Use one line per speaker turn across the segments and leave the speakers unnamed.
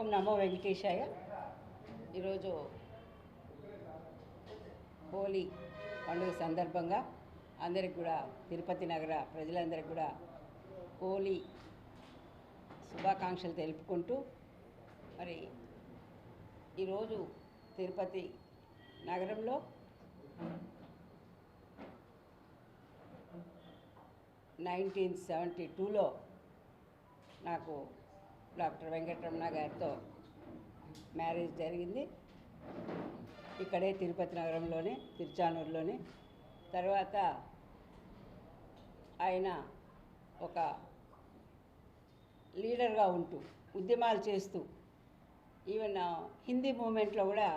ఓం నమో వెంకటేశాయ. ఈరోజు హోలీ పండుగ సందర్భంగా అందరికి కూడా తిరుపతి నగర ప్రజలందరికీ కూడా హోలీ శుభాకాంక్షలు తెలుపుకుంటూ మరి ఈరోజు తిరుపతి నగరంలో నైన్టీన్ సెవెంటీ టూలో నాకు డాక్టర్ వెంకటరమణ గారితో మ్యారేజ్ జరిగింది. ఇక్కడే తిరుపతి నగరంలోనే తిరుచానూరులోనే. తర్వాత ఆయన ఒక లీడర్గా ఉంటూ ఉద్యమాలు చేస్తూ ఈవెన్ హిందీ మూమెంట్లో కూడా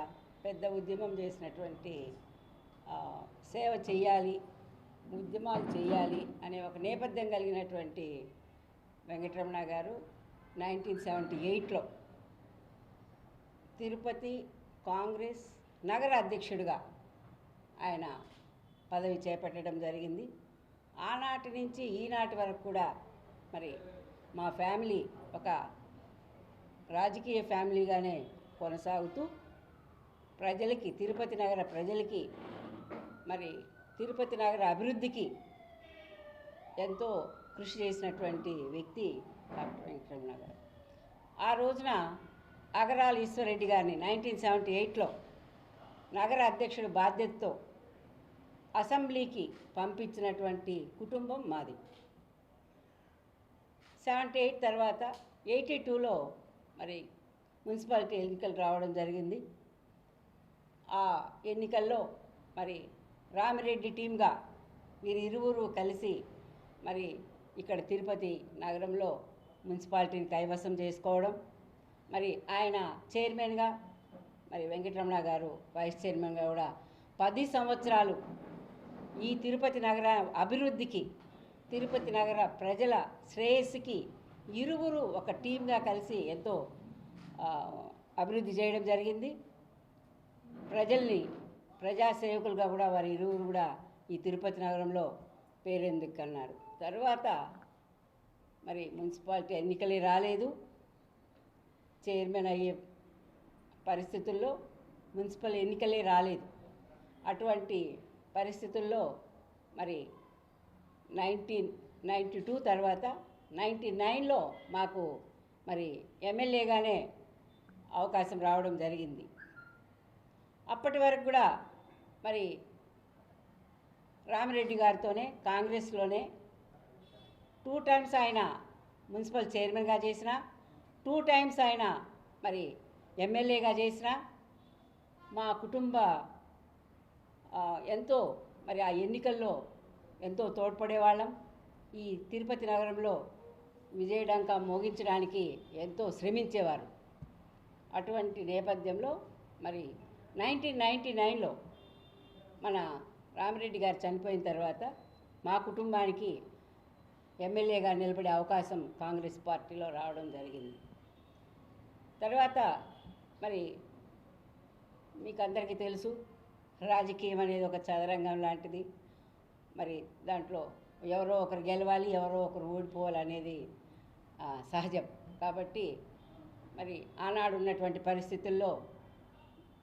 పెద్ద ఉద్యమం చేసినటువంటి సేవ చేయాలి ఉద్యమాలు చేయాలి అనే ఒక నేపథ్యం కలిగినటువంటి వెంకటరమణ గారు నైన్టీన్ సెవెంటీ ఎయిట్లో తిరుపతి కాంగ్రెస్ నగర అధ్యక్షుడిగా ఆయన పదవి చేపట్టడం జరిగింది. ఆనాటి నుంచి ఈనాటి వరకు కూడా మరి మా ఫ్యామిలీ ఒక రాజకీయ ఫ్యామిలీగానే కొనసాగుతూ ప్రజలకి తిరుపతి నగర ప్రజలకి మరి తిరుపతి నగర అభివృద్ధికి ఎంతో కృషి చేసినటువంటి వ్యక్తి డాక్టర్ వెంకటరమణ గారు ఆ రోజున అగరాల ఈశ్వరెడ్డి గారిని నైన్టీన్ సెవెంటీ ఎయిట్లో నగర అధ్యక్షుడి బాధ్యతతో అసెంబ్లీకి పంపించినటువంటి కుటుంబం మాది. సెవెంటీ ఎయిట్ తర్వాత ఎయిటీ టూలో మరి మున్సిపాలిటీ ఎన్నికలు రావడం జరిగింది. ఆ ఎన్నికల్లో మరి రామిరెడ్డి టీంగా వీరి ఇరువురు కలిసి మరి ఇక్కడ తిరుపతి నగరంలో మున్సిపాలిటీని కైవసం చేసుకోవడం. మరి ఆయన చైర్మన్గా మరి వెంకటరమణ గారు వైస్ చైర్మన్గా కూడా పది సంవత్సరాలు ఈ తిరుపతి నగర అభివృద్ధికి తిరుపతి నగర ప్రజల శ్రేయస్సుకి ఇరువురు ఒక టీంగా కలిసి ఎంతో అభివృద్ధి చేయడం జరిగింది. ప్రజల్ని ప్రజాసేవకులుగా కూడా వారి ఇరువురు కూడా ఈ తిరుపతి నగరంలో పేరెందుకన్నారు. తర్వాత మరి మున్సిపాలిటీ ఎన్నికలే రాలేదు. చైర్మన్ అయ్యే పరిస్థితుల్లో మున్సిపల్ ఎన్నికలే రాలేదు. అటువంటి పరిస్థితుల్లో మరి నైన్టీన్ నైంటీ టూ తర్వాత నైంటీ నైన్లో మాకు మరి ఎమ్మెల్యేగానే అవకాశం రావడం జరిగింది. అప్పటి వరకు కూడా మరి రామిరెడ్డి గారితోనే కాంగ్రెస్లోనే టూ టైమ్స్ ఆయన మున్సిపల్ చైర్మన్గా చేసిన టూ టైమ్స్ ఆయన మరి ఎమ్మెల్యేగా చేసిన మా కుటుంబ ఎంతో మరి ఆ ఎన్నికల్లో ఎంతో తోడ్పడేవాళ్ళం. ఈ తిరుపతి నగరంలో విజయడంక మోగించడానికి ఎంతో శ్రమించేవారు. అటువంటి నేపథ్యంలో మరి నైన్టీన్ నైంటీ నైన్లో మన రామిరెడ్డి గారు చనిపోయిన తర్వాత మా కుటుంబానికి ఎమ్మెల్యేగా నిలబడే అవకాశం కాంగ్రెస్ పార్టీలో రావడం జరిగింది. తర్వాత మరి మీకు అందరికీ తెలుసు రాజకీయం అనేది ఒక చదరంగం లాంటిది. మరి దాంట్లో ఎవరో ఒకరు గెలవాలి ఎవరో ఒకరు ఓడిపోవాలి అనేది సహజం. కాబట్టి మరి ఆనాడు ఉన్నటువంటి పరిస్థితుల్లో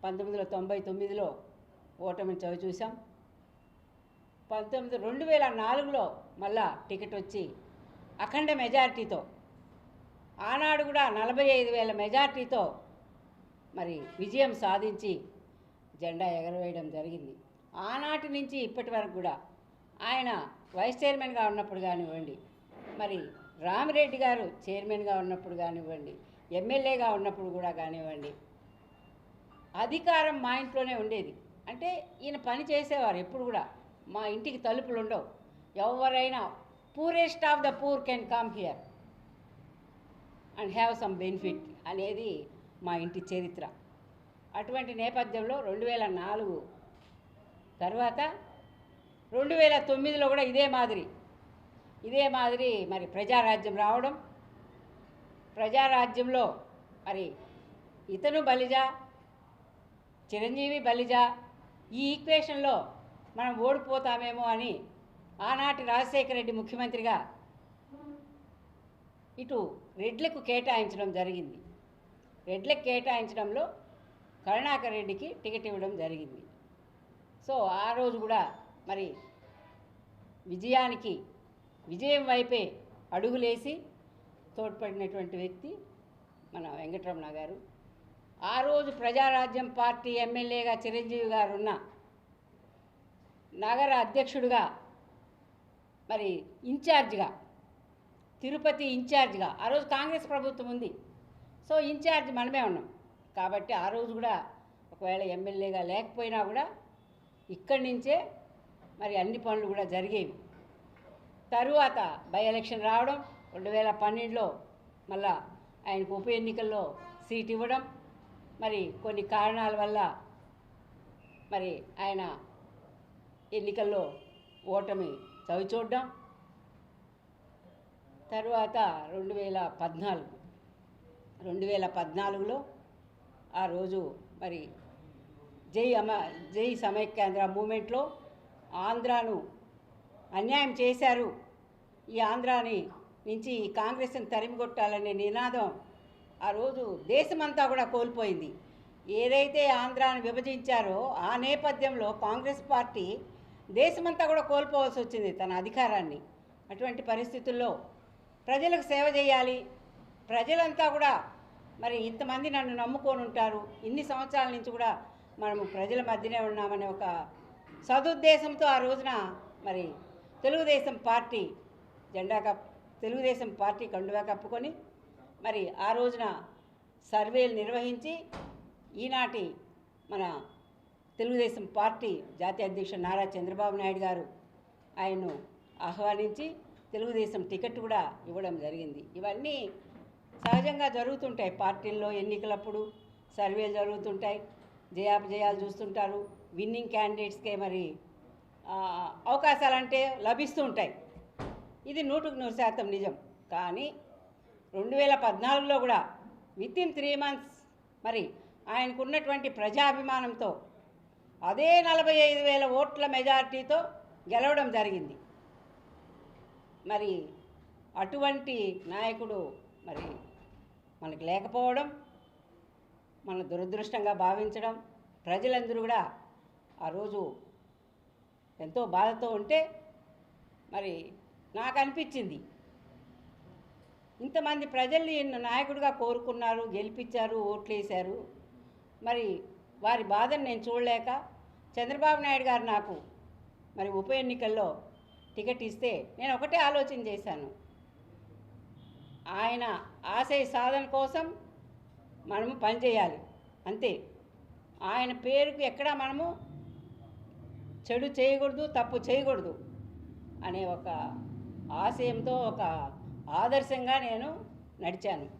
పంతొమ్మిది వందల తొంభై తొమ్మిదిలో ఓటమిని చవి చూసాం పంతొమ్మిది రెండు వేల నాలుగులో మళ్ళా టికెట్ వచ్చి అఖండ మెజారిటీతో ఆనాడు కూడా నలభై ఐదు వేల మెజార్టీతో మరి విజయం సాధించి జెండా ఎగరవేయడం జరిగింది. ఆనాటి నుంచి ఇప్పటి వరకు కూడా ఆయన వైస్ చైర్మన్గా ఉన్నప్పుడు కానివ్వండి మరి రామిరెడ్డి గారు చైర్మన్గా ఉన్నప్పుడు కానివ్వండి ఎమ్మెల్యేగా ఉన్నప్పుడు కూడా కానివ్వండి అధికారం మా ఇంట్లోనే ఉండేది. అంటే ఈయన పని చేసేవారు ఎప్పుడు కూడా. మా ఇంటికి తలుపులు ఉండవు. ఎవరైనా poorest of the poor can come here and have some benefit అనేది మా ఇంటి చరిత్ర. అటువంటి నేపథ్యంలో రెండు వేల నాలుగు తర్వాత రెండు వేల తొమ్మిదిలో కూడా ఇదే మాదిరి. ఇదే మాదిరి మరి ప్రజారాజ్యం రావడం. ప్రజారాజ్యంలో మరి ఇతను బలిజా చిరంజీవి బలిజా ఈ ఈక్వేషన్లో మనం ఓడిపోతామేమో అని ఆనాటి రాజశేఖర రెడ్డి ముఖ్యమంత్రిగా ఇటు రెడ్లకు కేటాయించడం జరిగింది. రెడ్లకు కేటాయించడంలో కరుణాకర్ రెడ్డికి టికెట్ ఇవ్వడం జరిగింది. సో ఆ రోజు కూడా మరి విజయానికి విజయం వైపే అడుగులేసి తోడ్పడినటువంటి వ్యక్తి మన వెంకటరమణ గారు. ఆ రోజు ప్రజారాజ్యం పార్టీ ఎమ్మెల్యేగా చిరంజీవి గారు ఉన్న నగర అధ్యక్షుడిగా మరి ఇన్ఛార్జ్గా తిరుపతి ఇన్ఛార్జ్గా ఆ రోజు కాంగ్రెస్ ప్రభుత్వం ఉంది. సో ఇన్ఛార్జ్ మనమే ఉన్నాం. కాబట్టి ఆ రోజు కూడా ఒకవేళ ఎమ్మెల్యేగా లేకపోయినా కూడా ఇక్కడి నుంచే మరి అన్ని పనులు కూడా జరిగేవి. తరువాత బై ఎలక్షన్ రావడం రెండు వేల పన్నెండులో మళ్ళా ఆయనకు ఉప ఎన్నికల్లో సీట్ ఇవ్వడం మరి కొన్ని కారణాల వల్ల మరి ఆయన ఎన్నికల్లో ఓటమి చవిచూడడం తరువాత రెండు వేల పద్నాలుగు రెండు వేల పద్నాలుగులో ఆ రోజు మరి జై అమ జై సమైక్యాంధ్ర మూమెంట్లో ఆంధ్రాను అన్యాయం చేశారు. ఈ ఆంధ్రాని నుంచి ఈ కాంగ్రెస్ని తరిమికొట్టాలనే నినాదం ఆ రోజు దేశమంతా కూడా కోల్పోయింది. ఏదైతే ఆంధ్రాను విభజించారో ఆ నేపథ్యంలో కాంగ్రెస్ పార్టీ దేశమంతా కూడా కోల్పోవాల్సి వచ్చింది తన అధికారాన్ని. అటువంటి పరిస్థితుల్లో ప్రజలకు సేవ చేయాలి. ప్రజలంతా కూడా మరి ఇంతమంది నన్ను నమ్ముకొని ఉంటారు. ఇన్ని సంవత్సరాల నుంచి కూడా మనము ప్రజల మధ్యనే ఉన్నామనే ఒక సదుద్దేశంతో ఆ రోజున మరి తెలుగుదేశం పార్టీ జెండా కప్ తెలుగుదేశం పార్టీ కండువా కప్పుకొని మరి ఆ రోజున సర్వేలు నిర్వహించి ఈనాటి మన తెలుగుదేశం పార్టీ జాతీయ అధ్యక్షుడు నారా చంద్రబాబు నాయుడు గారు ఆయన్ను ఆహ్వానించి తెలుగుదేశం టికెట్ కూడా ఇవ్వడం జరిగింది. ఇవన్నీ సహజంగా జరుగుతుంటాయి పార్టీల్లో ఎన్నికలప్పుడు. సర్వేలు జరుగుతుంటాయి. జయాపజయాలు చూస్తుంటారు. విన్నింగ్ క్యాండిడేట్స్కే మరి అవకాశాలు అంటే లభిస్తూ ఉంటాయి. ఇది నూటుకు నూరు శాతం నిజం. కానీ రెండు వేల పద్నాలుగులో కూడా విత్ ఇన్ త్రీ మంత్స్ మరి ఆయనకున్నటువంటి ప్రజాభిమానంతో అదే నలభై ఐదు వేల ఓట్ల మెజారిటీతో గెలవడం జరిగింది. మరి అటువంటి నాయకుడు మరి మనకు లేకపోవడం మన దురదృష్టంగా భావించడం ప్రజలందరూ కూడా ఆ రోజు ఎంతో బాధతో ఉంటే మరి నాకు అనిపించింది. ఇంతమంది ప్రజల్ని ఈయన నాయకుడిగా కోరుకున్నారు గెలిపించారు ఓట్లేశారు. మరి వారి బాధను నేను చూడలేక చంద్రబాబు నాయుడు గారు నాకు మరి ఉప ఎన్నికల్లో టికెట్ ఇస్తే నేను ఒకటే ఆలోచన చేశాను. ఆయన ఆశయ సాధన కోసం మనము పనిచేయాలి అంతే. ఆయన పేరుకు ఎక్కడా మనము చెడు చేయకూడదు తప్పు చేయకూడదు అనే ఒక ఆశయంతో ఒక ఆదర్శంగా నేను నడిచాను.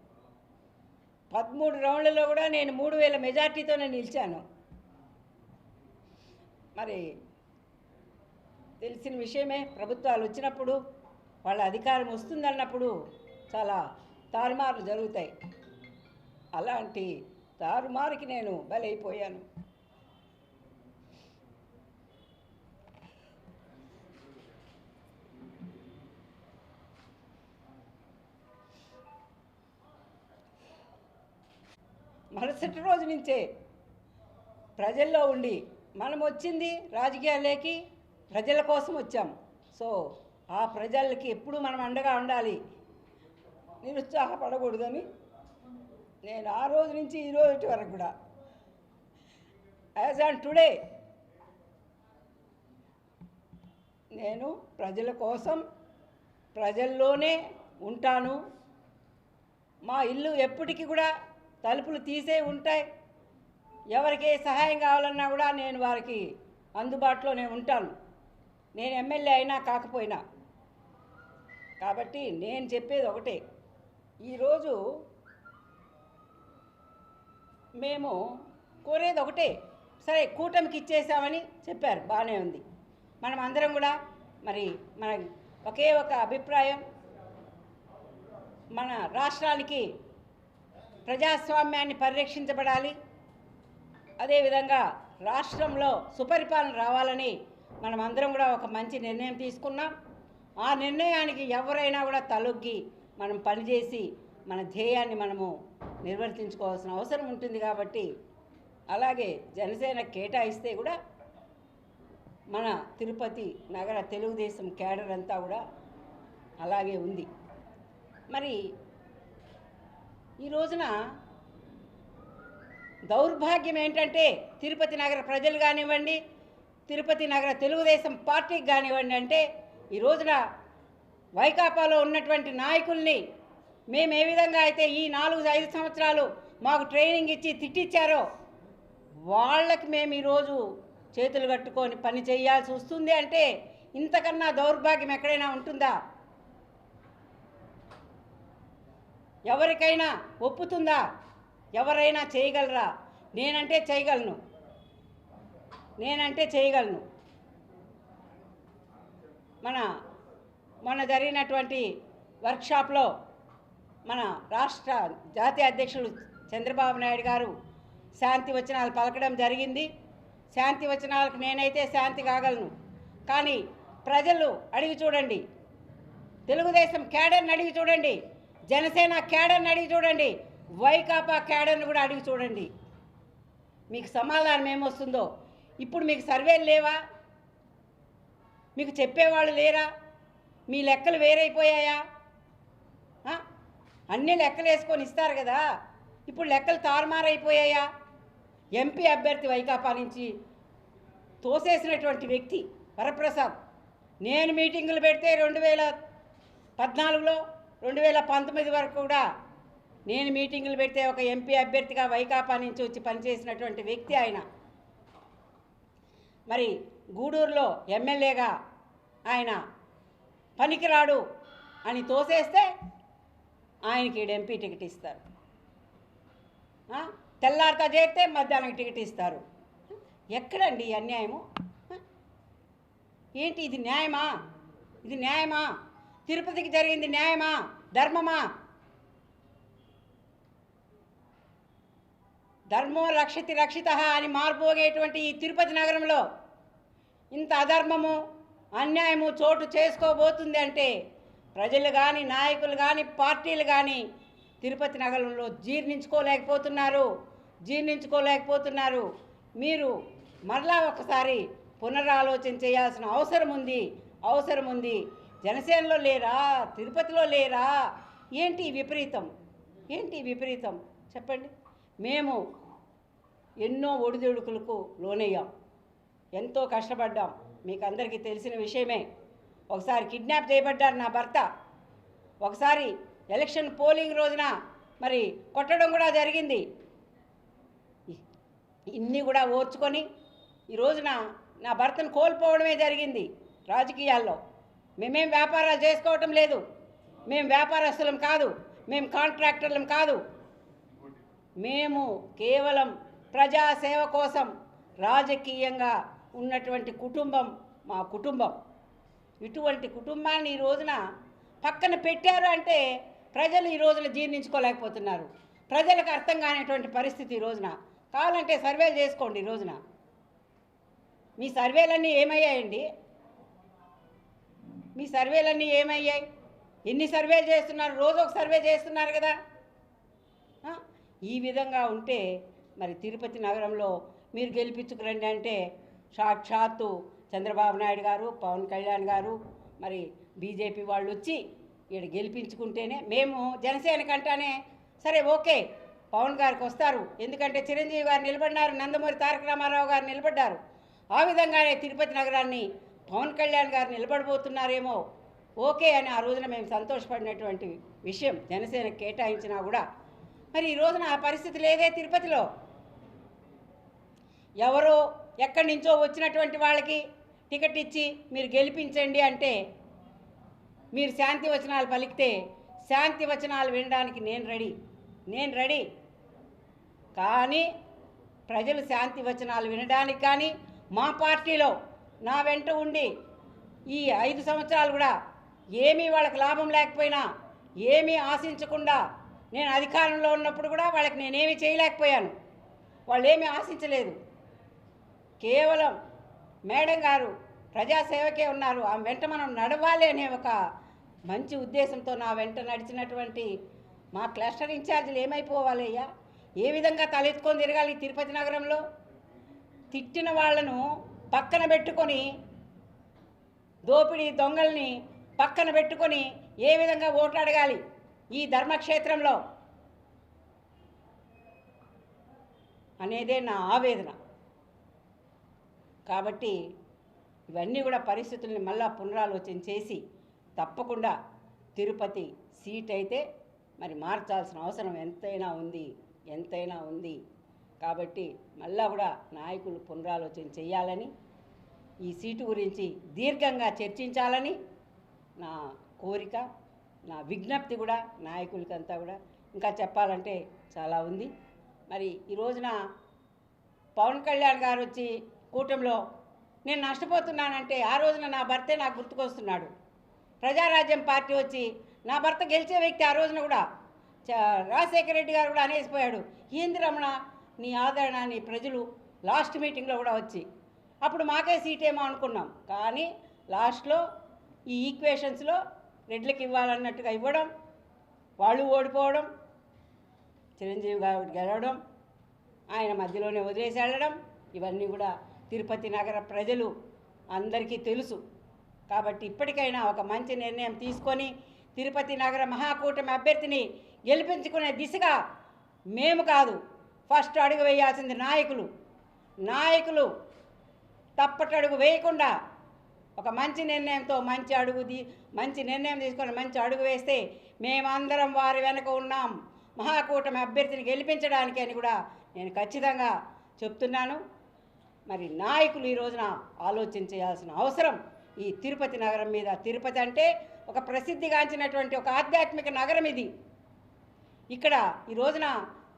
పదమూడు రౌండ్లలో కూడా నేను మూడు వేల మెజార్టీతోనే నిలిచాను. మరి తెలిసిన విషయమే ప్రభుత్వాలు వచ్చినప్పుడు వాళ్ళ అధికారం వస్తుందన్నప్పుడు చాలా తారుమార్లు జరుగుతాయి. అలాంటి తారుమారుకి నేను బలైపోయాను. మరుసటి రోజు నుంచే ప్రజల్లో ఉండి మనం వచ్చింది రాజకీయాలకి ప్రజల కోసం వచ్చాం. సో ఆ ప్రజలకి ఎప్పుడు మనం అండగా ఉండాలి? నిరుత్సాహపడకూడదని నేను ఆ రోజు నుంచి ఈ రోజు వరకు కూడా. యాజ్ ఆన్ టుడే నేను ప్రజల కోసం ప్రజల్లోనే ఉంటాను. మా ఇల్లు ఎప్పటికీ కూడా తలుపులు తీసే ఉంటాయి. ఎవరికి సహాయం కావాలన్నా కూడా నేను వారికి అందుబాటులో నేను ఉంటాను. నేను ఎమ్మెల్యే అయినా కాకపోయినా. కాబట్టి నేను చెప్పేది ఒకటే. ఈరోజు మేము కోరేది ఒకటే. సరే కూటమికి ఇచ్చేసామని చెప్పారు. బాగానే ఉంది. మనం అందరం కూడా మరి మన ఒకే ఒక అభిప్రాయం. మన రాష్ట్రానికి ప్రజాస్వామ్యాన్ని పరిరక్షించబడాలి. అదేవిధంగా రాష్ట్రంలో సుపరిపాలన రావాలని మనం అందరం కూడా ఒక మంచి నిర్ణయం తీసుకున్నాం. ఆ నిర్ణయానికి ఎవరైనా కూడా తలొగ్గి మనం పనిచేసి మన ధ్యేయాన్ని మనము నిర్వర్తించుకోవాల్సిన అవసరం ఉంటుంది కాబట్టి అలాగే జనసేన కేటాయిస్తే కూడా మన తిరుపతి నగర తెలుగుదేశం క్యాడర్ అంతా కూడా అలాగే ఉంది. మరి ఈ రోజున దౌర్భాగ్యం ఏంటంటే తిరుపతి నగర ప్రజలు కానివ్వండి తిరుపతి నగర తెలుగుదేశం పార్టీకి కానివ్వండి అంటే ఈ రోజున వైకాపాలో ఉన్నటువంటి నాయకుల్ని మేము ఏ విధంగా అయితే ఈ నాలుగు ఐదు సంవత్సరాలు మాకు ట్రైనింగ్ ఇచ్చి తిట్టిచ్చారో వాళ్ళకి మేము ఈరోజు చేతులు కట్టుకొని పని చేయాల్సి వస్తుంది అంటే ఇంతకన్నా దౌర్భాగ్యం ఎక్కడైనా ఉంటుందా? ఎవరికైనా ఒప్పుతుందా? ఎవరైనా చేయగలరా? నేనంటే చేయగలను. నేనంటే చేయగలను. మన మొన్న జరిగినటువంటి వర్క్షాప్లో మన రాష్ట్ర జాతీయ అధ్యక్షులు చంద్రబాబు నాయుడు గారు శాంతి వచనాలు పలకడం జరిగింది. శాంతి వచనాలకు నేనైతే శాంతి కాగలను. కానీ ప్రజలు అడిగి చూడండి. తెలుగుదేశం క్యాడర్ని అడిగి చూడండి. జనసేన క్యాడర్ని అడిగి చూడండి. వైకాపా క్యాడర్ని కూడా అడిగి చూడండి. మీకు సమాధానం ఏమొస్తుందో? ఇప్పుడు మీకు సర్వేలు లేవా? మీకు చెప్పేవాళ్ళు లేరా? మీ లెక్కలు వేరైపోయాయా? అన్నీ అన్ని లెక్కలు వేసుకొని ఇస్తారు కదా. ఇప్పుడు లెక్కలు తారుమారైపోయాయా? ఎంపీ అభ్యర్థి వైకాపా నుంచి తోసేసినటువంటి వ్యక్తి వరప్రసాద్. నేను మీటింగులు పెడితే రెండు వేల పద్నాలుగులో రెండు వేల పంతొమ్మిది వరకు కూడా నేను మీటింగులు పెడితే ఒక ఎంపీ అభ్యర్థిగా వైకాపా నుంచి వచ్చి పనిచేసినటువంటి వ్యక్తి ఆయన. మరి గూడూరులో ఎమ్మెల్యేగా ఆయన పనికిరాడు అని తోసేస్తే ఆయనకి ఎంపీ టికెట్ ఇస్తారు. తెల్లారితో చేస్తే మధ్యాహ్నం టికెట్ ఇస్తారు. ఎక్కడండి ఈ అన్యాయము? ఏంటి ఇది న్యాయమా? ఇది న్యాయమా? తిరుపతికి జరిగింది న్యాయమా? ధర్మమా? ధర్మో రక్షితి రక్షిత అని మార్పోగేటువంటి ఈ తిరుపతి నగరంలో ఇంత అధర్మము అన్యాయము చోటు చేసుకోబోతుంది అంటే ప్రజలు కానీ నాయకులు కానీ పార్టీలు కానీ తిరుపతి నగరంలో జీర్ణించుకోలేకపోతున్నారు. జీర్ణించుకోలేకపోతున్నారు. మీరు మరలా ఒకసారి పునరాలోచన చేయాల్సిన అవసరం ఉంది అవసరం ఉంది. జనసేనలో లేరా? తిరుపతిలో లేరా? ఏంటి విపరీతం? ఏంటి విపరీతం? చెప్పండి. మేము ఎన్నో ఒడిదుడుకులకు లోనయ్యాం. ఎంతో కష్టపడ్డాం. మీకు అందరికీ తెలిసిన విషయమే. ఒకసారి కిడ్నాప్ చేయబడ్డారు నా భర్త. ఒకసారి ఎలక్షన్ పోలింగ్ రోజున మరి కొట్టడం కూడా జరిగింది. ఇన్ని కూడా ఓర్చుకొని ఈ రోజున నా భర్తను కోల్పోవడమే జరిగింది రాజకీయాల్లో. మేమేం వ్యాపారాలు చేసుకోవటం లేదు. మేము వ్యాపారస్తులం కాదు. మేము కాంట్రాక్టర్లం కాదు. మేము కేవలం ప్రజాసేవ కోసం రాజకీయంగా ఉన్నటువంటి కుటుంబం మా కుటుంబం. ఇటువంటి కుటుంబాన్ని ఈ రోజున పక్కన పెట్టారు అంటే ప్రజలు ఈ రోజున జీర్ణించుకోలేకపోతున్నారు. ప్రజలకు అర్థం కానిటువంటి పరిస్థితి ఈ రోజున. కావాలంటే సర్వేలు చేసుకోండి ఈ రోజున. మీ సర్వేలన్నీ ఏమయ్యాయండి? మీ సర్వేలన్నీ ఏమయ్యాయి? ఎన్ని సర్వేలు చేస్తున్నారు? రోజు ఒక సర్వే చేస్తున్నారు కదా. ఈ విధంగా ఉంటే మరి తిరుపతి నగరంలో మీరు గెలిపించుకురండి అంటే సాక్షాత్తు చంద్రబాబు నాయుడు గారు పవన్ కళ్యాణ్ గారు మరి బీజేపీ వాళ్ళు వచ్చి ఇక్కడ గెలిపించుకుంటేనే మేము జనసేన కంటానే సరే ఓకే పవన్ గారికి వస్తారు. ఎందుకంటే చిరంజీవి గారు నిలబడినారు నందమూరి తారక రామారావు గారు నిలబడ్డారు. ఆ విధంగానే తిరుపతి నగరాన్ని పవన్ కళ్యాణ్ గారు నిలబడబోతున్నారేమో ఓకే అని ఆ రోజున మేము సంతోషపడినటువంటి విషయం జనసేన కేటాయించినా కూడా. మరి ఈ రోజున ఆ పరిస్థితి లేదే తిరుపతిలో. ఎవరో ఎక్కడి నుంచో వచ్చినటువంటి వాళ్ళకి టికెట్ ఇచ్చి మీరు గెలిపించండి అంటే మీరు శాంతి వచనాలు పలికితే శాంతి వచనాలు వినడానికి నేను రెడీ. నేను రెడీ. కానీ ప్రజలు శాంతి వచనాలు వినడానికి కానీ మా పార్టీలో నా వెంట ఉండి ఈ ఐదు సంవత్సరాలు కూడా ఏమీ వాళ్ళకి లాభం లేకపోయినా ఏమీ ఆశించకుండా నేను అధికారంలో ఉన్నప్పుడు కూడా వాళ్ళకి నేనేమీ చేయలేకపోయాను. వాళ్ళు ఏమీ ఆశించలేదు. కేవలం మేడం గారు ప్రజాసేవకే ఉన్నారు. ఆమె వెంట మనం నడవాలి అనే ఒక మంచి ఉద్దేశంతో నా వెంట నడిచినటువంటి మా క్లస్టర్ ఇన్ఛార్జీలు ఏమైపోవాలయ్యా ఏ విధంగా తలెత్తుకొని తిరగాలి తిరుపతి నగరంలో? తిట్టిన వాళ్ళను పక్కన పెట్టుకొని దోపిడీ దొంగల్ని పక్కన పెట్టుకొని ఏ విధంగా ఓట్లు అడగాలి ఈ ధర్మక్షేత్రంలో? అనేదే నా ఆవేదన. కాబట్టి ఇవన్నీ కూడా పరిస్థితుల్ని మళ్ళా పునరాలోచన చేసి తప్పకుండా తిరుపతి సీట్ అయితే మరి మార్చాల్సిన అవసరం ఎంతైనా ఉంది ఎంతైనా ఉంది కాబట్టి మళ్ళా కూడా నాయకులు పునరాలోచన చేయాలని ఈ సీటు గురించి దీర్ఘంగా చర్చించాలని నా కోరిక నా విజ్ఞప్తి కూడా నాయకులకంతా కూడా. ఇంకా చెప్పాలంటే చాలా ఉంది. మరి ఈ రోజున పవన్ కళ్యాణ్ గారు వచ్చి కూటమిలో నేను నష్టపోతున్నానంటే ఆ రోజున నా భర్తే నాకు గుర్తుకొస్తున్నాడు. ప్రజారాజ్యం పార్టీ వచ్చి నా భర్త గెలిచే వ్యక్తి ఆ రోజున కూడా. చ- రాజశేఖర రెడ్డి గారు కూడా అనేసిపోయాడు. ఏంది రమణ నీ ఆదరణ నీ ప్రజలు లాస్ట్ మీటింగ్లో కూడా వచ్చి అప్పుడు మాకే సీట్ ఏమో అనుకున్నాం. కానీ లాస్ట్లో ఈ ఈక్వేషన్స్లో రెడ్లకి ఇవ్వాలన్నట్టుగా ఇవ్వడం వాళ్ళు ఓడిపోవడం చిరంజీవి గారు గెలవడం ఆయన మధ్యలోనే వదిలేసి వెళ్ళడం ఇవన్నీ కూడా తిరుపతి నగర ప్రజలు అందరికీ తెలుసు. కాబట్టి ఇప్పటికైనా ఒక మంచి నిర్ణయం తీసుకొని తిరుపతి నగర మహాకూటమి అభ్యర్థిని గెలిపించుకునే దిశగా మేము కాదు ఫస్ట్ అడుగు వేయాల్సింది నాయకులు. నాయకులు తప్పటడుగు వేయకుండా ఒక మంచి నిర్ణయంతో మంచి అడుగు తీ మంచి నిర్ణయం తీసుకొని మంచి అడుగు వేస్తే మేమందరం వారి వెనక ఉన్నాం. మహాకూటమి అభ్యర్థిని గెలిపించడానికి అని కూడా నేను ఖచ్చితంగా చెప్తున్నాను. మరి నాయకులు ఈ రోజున ఆలోచన చేయాల్సిన అవసరం ఈ తిరుపతి నగరం మీద. తిరుపతి అంటే ఒక ప్రసిద్ధిగాంచినటువంటి ఒక ఆధ్యాత్మిక నగరం ఇది. ఇక్కడ ఈ రోజున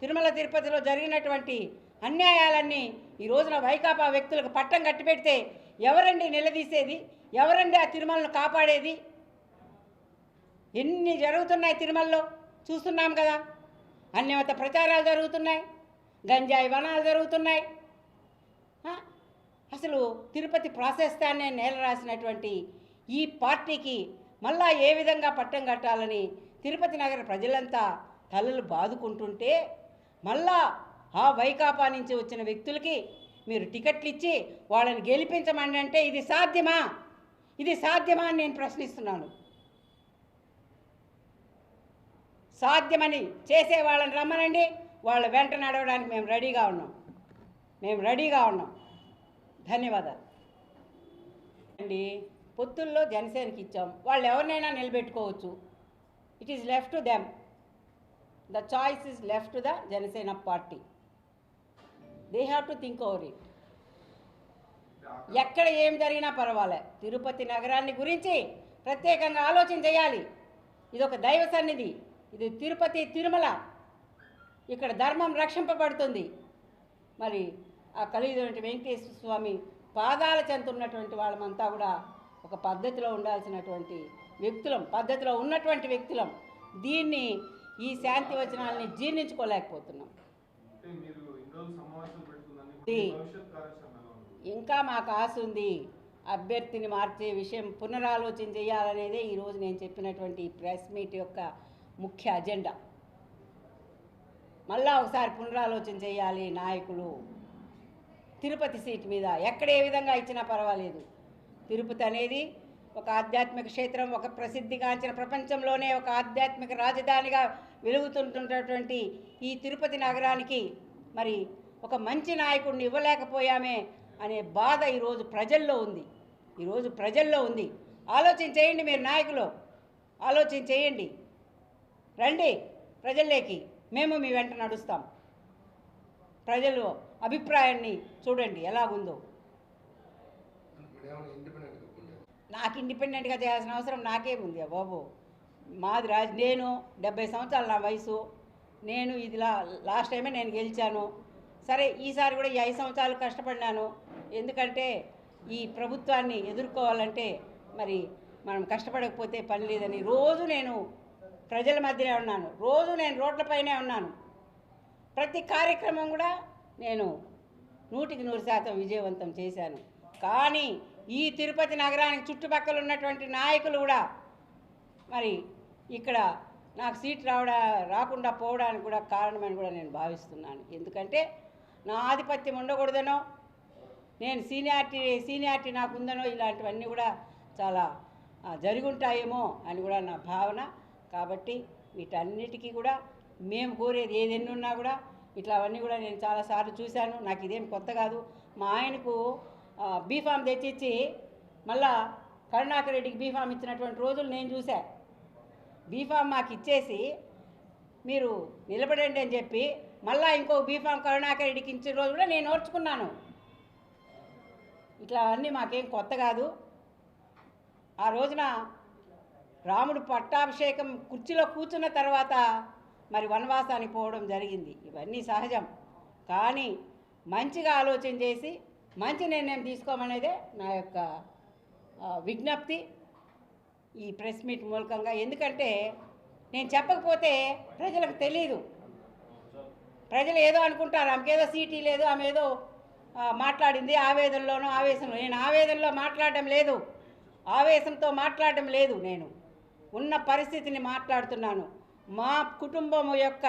తిరుమల తిరుపతిలో జరిగినటువంటి అన్యాయాలన్నీ ఈ రోజున వైకాపా వ్యక్తులకు పట్టం కట్టిపెడితే ఎవరండి నిలదీసేది? ఎవరండి ఆ తిరుమలను కాపాడేది? ఎన్ని జరుగుతున్నాయి తిరుమలలో? చూస్తున్నాం కదా. అన్యమత ప్రచారాలు జరుగుతున్నాయి. గంజాయి వనాలు జరుగుతున్నాయి. అసలు తిరుపతి ప్రాశస్తాన్ని నేల రాసినటువంటి ఈ పార్టీకి మళ్ళా ఏ విధంగా పట్టం కట్టాలని తిరుపతి నగర ప్రజలంతా తలలు బాదుకుంటుంటే మళ్ళా ఆ వైకాపా నుంచి వచ్చిన వ్యక్తులకి మీరు టికెట్లు ఇచ్చి వాళ్ళని గెలిపించమని అంటే ఇది సాధ్యమా? ఇది సాధ్యమా అని నేను ప్రశ్నిస్తున్నాను. సాధ్యమని చేసే వాళ్ళని రమ్మనండి. వాళ్ళ వెంట నడవడానికి మేము రెడీగా ఉన్నాం. మేము రెడీగా ఉన్నాం. ధన్యవాదాలు. అండి పొత్తుల్లో జనసేనకి ఇచ్చాం. వాళ్ళు ఎవరినైనా నిలబెట్టుకోవచ్చు. It is left to them the choice is left the Janasena party they have to think over it ఎక్కడ ఏం జరిగినా పర్వాలే. తిరుపతి నగరాన్ని గురించి ప్రత్యేకంగా ఆలోచన చేయాలి. ఇది ఒక దైవ సన్నిధి. ఇది తిరుపతి తిరుమల. ఇక్కడ ధర్మం రక్షింపబడుతుంది. మరి ఆ కలిగినటువంటి వెంకటేశ్వర స్వామి పాదాల చెంత ఉన్నటువంటి వాళ్ళమంతా కూడా ఒక పద్ధతిలో ఉండాల్సినటువంటి వ్యక్తులం పద్ధతిలో ఉన్నటువంటి వ్యక్తులం. దీన్ని ఈ శాంతి వచనాలని జీర్ణించుకోలేకపోతున్నాం. ఇంకా మాకు ఆశ ఉంది. అభ్యర్థిని మార్చే విషయం పునరాలోచన చేయాలనేదే ఈరోజు నేను చెప్పినటువంటి ప్రెస్ మీట్ యొక్క ముఖ్య అజెండా. మళ్ళా ఒకసారి పునరాలోచన చేయాలి నాయకులు. తిరుపతి సీట్ మీద ఎక్కడ ఏ విధంగా ఇచ్చినా పర్వాలేదు. తిరుపతి అనేది ఒక ఆధ్యాత్మిక క్షేత్రం ఒక ప్రసిద్ధిగాంచిన ప్రపంచంలోనే ఒక ఆధ్యాత్మిక రాజధానిగా వెలుగుతుంటున్నటువంటి ఈ తిరుపతి నగరానికి మరి ఒక మంచి నాయకుడిని ఇవ్వలేకపోయామే అనే బాధ ఈరోజు ప్రజల్లో ఉంది. ఈరోజు ప్రజల్లో ఉంది. ఆలోచన చేయండి మీరు నాయకులు. ఆలోచన చేయండి. రండి ప్రజల్లోకి. మేము మీ వెంట నడుస్తాం. ప్రజలు అభిప్రాయాన్ని చూడండి. ఎలాగుందో.
మీరేమైనా
నాకు ఇండిపెండెంట్గా చేయాల్సిన అవసరం నాకేముంది బాబు మాది రాజ్ నేను డెబ్బై సంవత్సరాలు నా వయసు. నేను ఇది లా లాస్ట్ టైమే నేను గెలిచాను. సరే ఈసారి కూడా ఈ ఐదు సంవత్సరాలు కష్టపడినాను. ఎందుకంటే ఈ ప్రభుత్వాన్ని ఎదుర్కోవాలంటే మరి మనం కష్టపడకపోతే పని లేదని రోజు నేను ప్రజల మధ్యనే ఉన్నాను. రోజు నేను రోడ్లపైనే ఉన్నాను. ప్రతి కార్యక్రమం కూడా నేను నూటికి నూరు శాతం విజయవంతం చేశాను. కానీ ఈ తిరుపతి నగరానికి చుట్టుపక్కల ఉన్నటువంటి నాయకులు కూడా మరి ఇక్కడ నాకు సీట్ రావడా రాకుండా పోవడానికి కూడా కారణమని కూడా నేను భావిస్తున్నాను. ఎందుకంటే నా ఆధిపత్యం ఉండకూడదనో నేను సీనియారిటీ సీనియారిటీ నాకు ఉందనో ఇలాంటివన్నీ కూడా చాలా జరుగుంటాయేమో జరిగి ఉంటాయేమో అని కూడా నా భావన. కాబట్టి వీటన్నిటికీ కూడా మేము కోరేది ఏదెన్నున్నా కూడా ఇట్లా అవన్నీ కూడా నేను చాలాసార్లు చూశాను. నాకు ఇదేం కొత్త కాదు. మా ఆయనకు బీఫామ్ తెచ్చిచ్చి మళ్ళా కరుణాకర్ రెడ్డికి బీఫామ్ ఇచ్చినటువంటి రోజులు నేను చూసా బీఫామ్ మాకు ఇచ్చేసి మీరు నిలబడండి అని చెప్పి మళ్ళా ఇంకో బీఫామ్ కరుణాకర్ రెడ్డికి ఇచ్చిన రోజు కూడా నేను ఓర్చుకున్నాను. ఇట్లా అన్నీ మాకేం కొత్త కాదు. ఆ రోజున రాముడు పట్టాభిషేకం కుర్చీలో కూర్చున్న తర్వాత మరి వనవాసానికి పోవడం జరిగింది. ఇవన్నీ సహజం. కానీ మంచిగా ఆలోచన చేసి మంచి నిర్ణయం తీసుకోమనేదే నా యొక్క విజ్ఞప్తి ఈ ప్రెస్ మీట్ మూలకంగా. ఎందుకంటే నేను చెప్పకపోతే ప్రజలకు తెలియదు ప్రజలు ఏదో అనుకుంటారు ఆమెకేదో సీటీ లేదు ఆమె ఏదో మాట్లాడింది ఆవేదనలోనో ఆవేశంలో. నేను ఆవేదనలో మాట్లాడడం లేదు. ఆవేశంతో మాట్లాడడం లేదు నేను. ఉన్న పరిస్థితిని మాట్లాడుతున్నాను. మా కుటుంబం యొక్క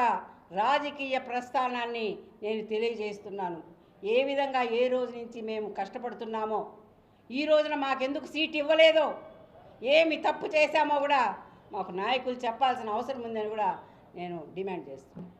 రాజకీయ ప్రస్థానాన్ని నేను తెలియజేస్తున్నాను. ఏ విధంగా ఏ రోజు నుంచి మేము కష్టపడుతున్నామో ఈ రోజున మాకెందుకు సీట్ ఇవ్వలేదో ఏమి తప్పు చేశామో కూడా మాకు నాయకులు చెప్పాల్సిన అవసరం ఉందని కూడా నేను డిమాండ్ చేస్తున్నాను.